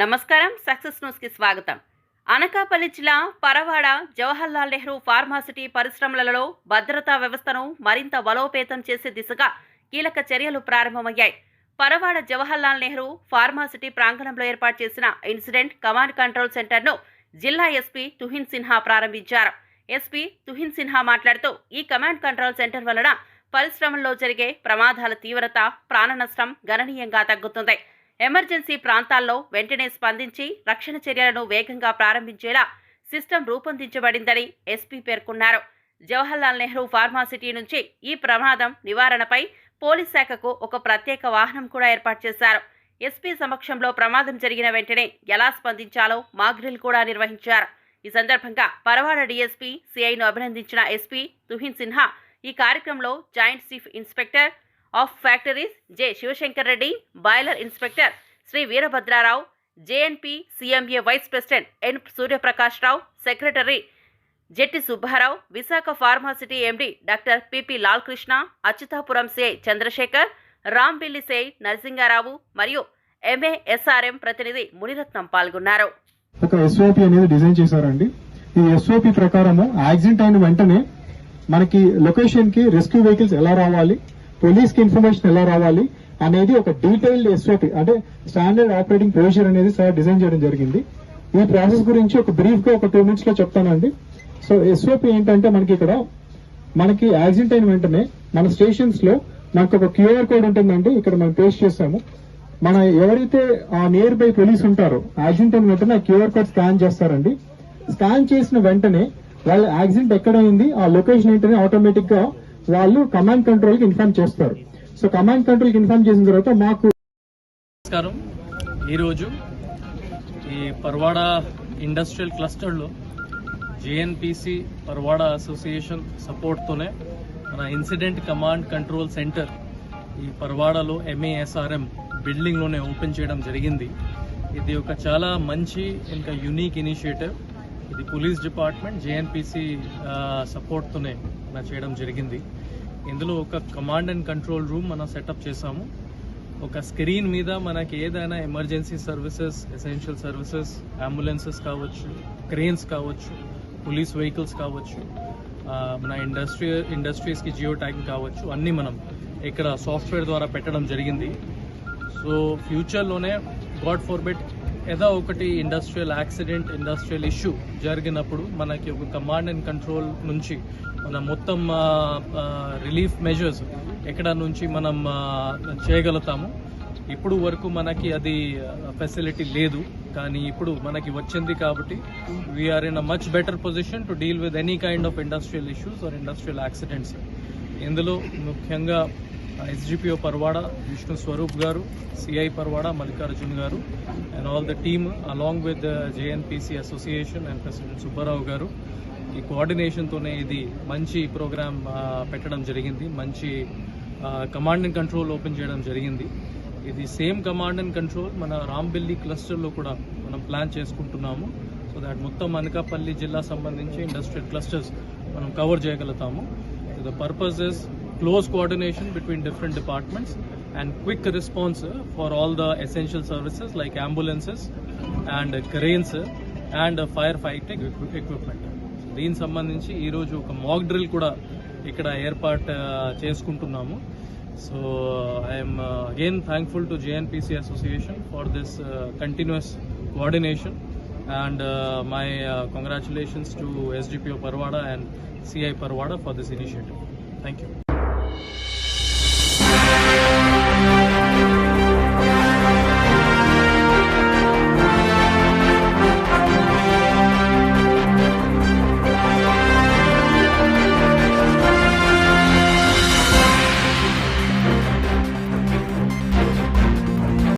నమస్కారం సక్సెస్ న్యూస్కి స్వాగతం. అనకాపల్లి జిల్లా పరవాడ జవహర్లాల్ నెహ్రూ ఫార్మాసిటీ పరిశ్రమలలో భద్రతా వ్యవస్థను మరింత బలోపేతం చేసే దిశగా కీలక చర్యలు ప్రారంభమయ్యాయి. పరవాడ జవహర్లాల్ నెహ్రూ ఫార్మాసిటీ ప్రాంగణంలో ఏర్పాటు చేసిన ఇన్సిడెంట్ కమాండ్ కంట్రోల్ సెంటర్ను జిల్లా ఎస్పీ తుహిన్ సిన్హా ప్రారంభించారు. ఎస్పీ తుహిన్ సిన్హా మాట్లాడుతూ ఈ కమాండ్ కంట్రోల్ సెంటర్ వలన పరిశ్రమల్లో జరిగే ప్రమాదాల తీవ్రత ప్రాణ నష్టం గణనీయంగా తగ్గుతుంది. ఎమర్జెన్సీ ప్రాంతాల్లో వెంటనే స్పందించి రక్షణ చర్యలను వేగంగా ప్రారంభించేలా సిస్టమ్ రూపొందించబడిందని ఎస్పీ పేర్కొన్నారు. జవహర్లాల్ నెహ్రూ ఫార్మాసిటీ నుంచి ఈ ప్రమాదం నివారణపై పోలీస్ శాఖకు ఒక ప్రత్యేక వాహనం కూడా ఏర్పాటు చేశారు. ఎస్పీ సమక్షంలో ప్రమాదం జరిగిన వెంటనే ఎలా స్పందించాలో మాగ్రిల్ కూడా నిర్వహించారు. ఈ సందర్భంగా పరవాడ డీఎస్పీ సిఐను అభినందించిన ఎస్పీ తుహిన్ సిన్హా ఈ కార్యక్రమంలో joint chief inspector of factories J Shivashankar Reddy boiler inspector Shri Veerabhadrarao JNP CMA vice president N Suryaprakash Rao secretary Jetti Subbarao Visakha pharma city MD doctor PP Lalkrishna Achyutapuram CI Chandrashekar Rambilli CI Narasingarao మరియు MASRM ప్రతినిధి మునిరత్నం పాల్గొన్నారు. ఒక SOP అనేది design చేశారండి. ఈ SOP ప్రకారము accident అయిన వెంటనే మనకి లొకేషన్కి రెస్క్యూ వెహికల్స్ ఎలా రావాలి? పోలీస్కి ఇన్ఫర్మేషన్ ఎలా రావాలి అనేది ఒక డీటెయిల్డ్ ఎస్ఓపి అంటే స్టాండర్డ్ ఆపరేటింగ్ ప్రొసీజర్ అనేది సార్ డిజైన్ చేయడం జరిగింది. ఈ ప్రాసెస్ గురించి ఒక బ్రీఫ్గా ఒక టూ మినిట్స్లో చెప్తానండి. సో ఎస్ఓపి ఏంటంటే మనకి ఇక్కడ మనకి యాక్సిడెంట్ అయిన వెంటనే మన స్టేషన్స్లో మనకు ఒక క్యూఆర్ కోడ్ ఉంటుందండి ఇక్కడ మనం పేస్ట్ చేస్తాము. మన ఎవరైతే ఆ నియర్ బై పోలీస్ ఉంటారో యాక్సిడెంట్ అయిన వెంటనే క్యూఆర్ కోడ్ స్కాన్ చేస్తారండి. స్కాన్ చేసిన వెంటనే వాళ్ళ యాక్సిడెంట్ ఎక్కడైంది ఆ లొకేషన్ ఏంటనే ఆటోమేటిక్గా వాళ్ళు కమాండ్ కంట్రోల్కి ఇన్ఫార్మ్ చేస్తారు. సో కమాండ్ కంట్రోల్కి ఇన్ఫార్మ్ చేసిన తర్వాత మాకు నమస్కారం. ఈరోజు ఈ పర్వాడ ఇండస్ట్రియల్ క్లస్టర్లో జేఎన్పిసి పర్వాడ అసోసియేషన్ సపోర్ట్తోనే మన ఇన్సిడెంట్ కమాండ్ కంట్రోల్ సెంటర్ ఈ పర్వాడలో ఎంఏఎస్ఆర్ఎం బిల్డింగ్లోనే ఓపెన్ చేయడం జరిగింది. ఇది ఒక చాలా మంచి ఇంకా యునీక్ ఇనిషియేటివ్ ఇది పోలీస్ డిపార్ట్మెంట్ జేఎన్పిసి సపోర్ట్తోనే మన చేయడం జరిగింది. ఇందులో ఒక కమాండ్ అండ్ కంట్రోల్ రూమ్ మనం సెటప్ చేసాము ఒక స్క్రీన్ మీద మనకి ఏదైనా emergency services essential services ambulances కావచ్చు క్రేన్స్ కావచ్చు పోలీస్ వెహికల్స్ కావచ్చు మన ఇండస్ట్రీ ఇండస్ట్రీస్కి జియో ట్యాగింగ్ కావచ్చు అన్నీ మనం ఇక్కడ సాఫ్ట్వేర్ ద్వారా పెట్టడం జరిగింది. సో ఫ్యూచర్లోనే గాడ్ ఫార్బెట్ ఏదో ఒకటి ఇండస్ట్రియల్ యాక్సిడెంట్ ఇండస్ట్రియల్ ఇష్యూ జరిగినప్పుడు మనకి ఒక కమాండ్ అండ్ కంట్రోల్ నుంచి మన మొత్తం రిలీఫ్ మెజర్స్ ఎక్కడ నుంచి మనం చేయగలుగుతాము. ఇప్పుడు వరకు మనకి అది ఫెసిలిటీ లేదు. కానీ ఇప్పుడు మనకి వచ్చింది కాబట్టి we're in a much better position to deal with any kind of industrial issues or industrial accidents ఇందులో ముఖ్యంగా ఎస్జిపిఓ పర్వాడ విష్ణు స్వరూప్ గారు సిఐ పర్వాడ మల్లికార్జున్ గారు and all the team along with JNPC association and president Subbarao గారు. ఈ కోఆర్డినేషన్తోనే ఇది మంచి ప్రోగ్రామ్ పెట్టడం జరిగింది. మంచి కమాండ్ అండ్ కంట్రోల్ ఓపెన్ చేయడం జరిగింది. ఇది సేమ్ కమాండ్ అండ్ కంట్రోల్ మన రాంబెల్లి క్లస్టర్లో కూడా మనం ప్లాన్ చేసుకుంటున్నాము. సో దాట్ మొత్తం అనకాపల్లి జిల్లా సంబంధించి ఇండస్ట్రియల్ క్లస్టర్స్ మనం కవర్ చేయగలుగుతాము. The purpose is close coordination between different departments and quick response for all the essential services like ambulances and cranes and fire fighting equipment దీనికి సంబంధించి ఈరోజు ఒక మాక్ డ్రిల్ కూడా ఇక్కడ ఏర్పాటు చేసుకుంటున్నాము so I'm again thankful to JNPC association for this continuous coordination and my my uh, congratulations to SGPO Parwada and CI Parwada for this initiative. Thank.